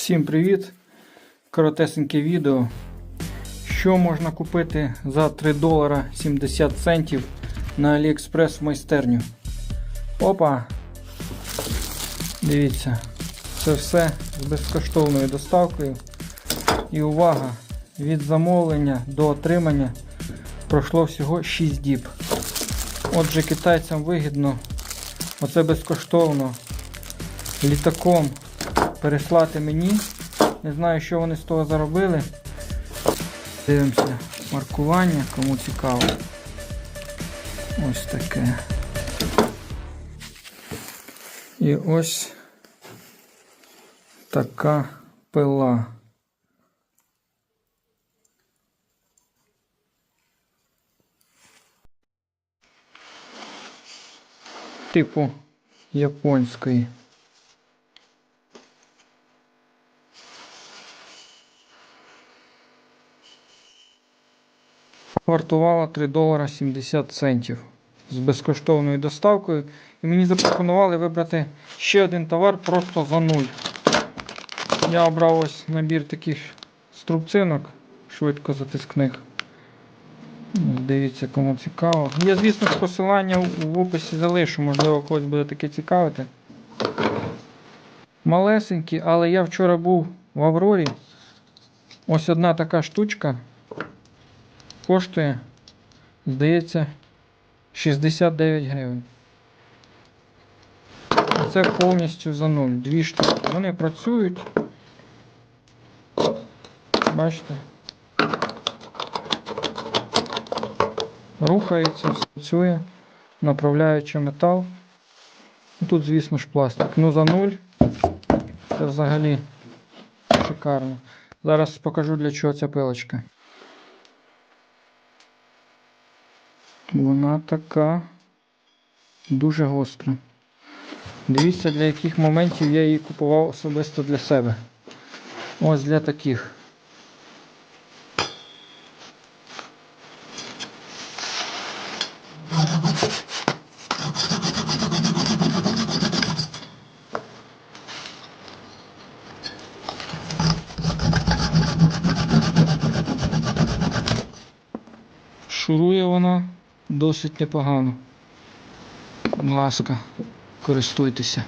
Всім привіт! Коротесеньке відео. Що можна купити за 3 долара 70 центів на AliExpress в майстерню? Опа! Дивіться, це все з безкоштовною доставкою. І увага! Від замовлення до отримання пройшло всього 6 діб. Отже, китайцям вигідно, оце безкоштовно літаком переслати мені. Не знаю, що вони з того заробили. Дивимося маркування, кому цікаво. Ось таке. І ось така пила. Типу японської. Вартувала 3 долара 70 центів з безкоштовною доставкою. І мені запропонували вибрати ще один товар просто за нуль. Я обрав ось набір таких струбцинок швидко затискних. Дивіться, кому цікаво. Я, звісно, посилання в- описі залишу, можливо, когось буде таке цікавити. Малесенькі, але я вчора був в Аврорі. Ось одна така штучка коштує, здається, 69 гривень. Це повністю за нуль. Дві штуки. Вони працюють. Бачите? Рухається, працює, направляючи метал. Тут, звісно ж, пластик. Ну за нуль. Це взагалі шикарно. Зараз покажу для чого ця пилочка. Вона така дуже гостра. Дивіться, для яких моментів я її купував особисто для себе. Ось для таких. Шурує вона досить непогано. Будь ласка, користуйтеся.